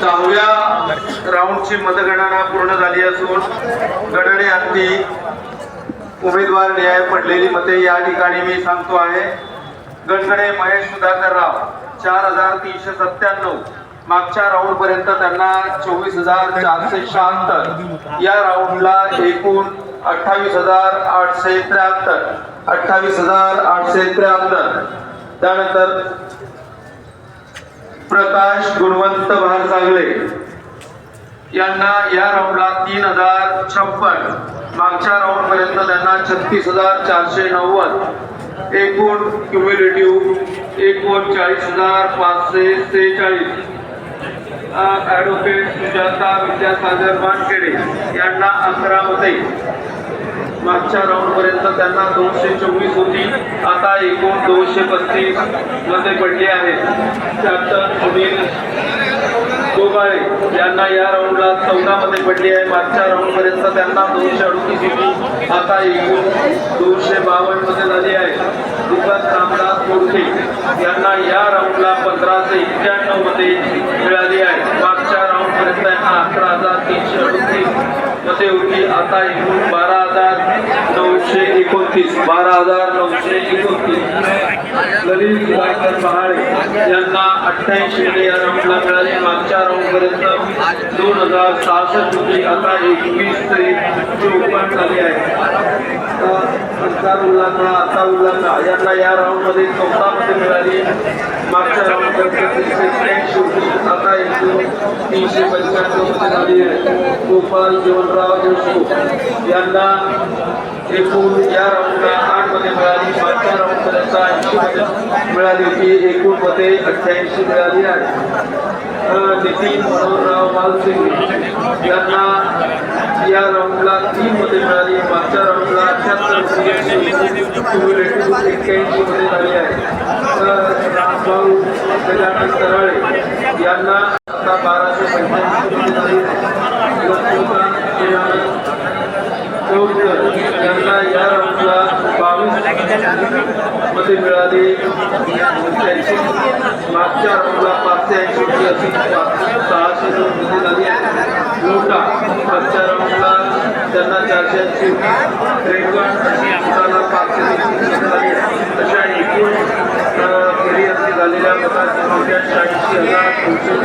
दहाव्या राऊंडची मतगणना पूर्ण झाली असून गणनेअंती उमेदवार न्याय पडलेली मते या ठिकाणी मी सांगतो आहे. गणगणे महेश सुधाकर राव चार हजार तीनशे सत्त्याण्णव मागच्या राऊंड पर्यंत त्यांना चोवीस हजार चारशे शहात्तर या राऊंडला एकूण अठ्ठावीस हजार आठशे त्र्याहत्तर अठ्ठावीस हजार आठशे त्र्याहत्तर. त्यानंतर प्रकाश गुणवंत भार चांगले. यांना या राऊंडला तीन हजार छप्पन. मागच्या राऊंड पर्यंत त्यांना छत्तीस हजार चारशे नव्वद. एकूण क्युम्युलेटिव्ह एकोणचाळीस हजार पाचशे सेहेचाळीस. ॲडव्होकेट सुजाता विद्यासागर वानखेडे यांना अकरा होते मागच्या राऊंड पर्यंत त्यांना दोनशे चोवीस होती. आता एकूण दोनशे पस्तीस मते पडली आहेत त्यात यांना या राऊंडला चौदा मध्ये पडली आहे मागच्या राऊंड पर्यंत त्यांना दोनशे अडतीस होती आता एकूण दोनशे बावन्नमध्ये झाली आहे. दुकान रामदास मोडके यांना या राऊंडला पंधराशे एक्क्याण्णवमध्ये मिळाली आहे. मागच्या राऊंड पर्यंत यांना अकरा हजार तीनशे अडतीसमध्ये होती. आता एकूण बारा हजार नऊशे एकोणतीस बारा हजार नऊशे एकोणतीस. ललित सुधाकर पहाडे यांना अठ्ठ्याऐंशी मध्ये या राऊंडला मिळाली. मागच्या राऊंड पर्यंत दोन हजार सहासष्ट होती आता एकवीस ते चोपन्न झाली आहे. आता खा आता खा यांना या राऊंडमध्ये चौदा मिळाली. मागच्या राऊंडमध्ये पर्यंत आता एकूण तीनशे पंच्याण्णवमध्ये झाली आहे. गोपाल जीवनराव देशमुख यांना एकूण या राऊंडला आठ पदे मिळाली. मागच्या राऊंडपर्यंत ऐंशी पदे मिळाली. होती एकूण पदे अठ्ठ्याऐंशी मिळाली आहे नितीन मनोहरराव मालसिंग यांना या राऊंडला तीन मध्ये मिळाली मागच्या राऊंडला अठ्याहत्तर क्युम्युलेटिव्ह एक्क्याऐंशी मध्ये झाली आहे तर रामभाऊ गजानन कराळे यांना आता बाराशे पंच्याऐंशी मध्ये झाली आहे लक्ष्मीकांत दयानंद चौधरी यांना या राऊंडला बावीसमध्ये मिळाली त्यांची मागच्या राऊंडला सातशे ऐंशी अशी सहाशे दोन गुन्हे झाली त्यांना चारशे ऐंशी त्रेपन्न आणि आमदारला पाचशे अशा एकूण फेरी झालेल्या मतात दोनशे चाळीसशे हजार दोनशे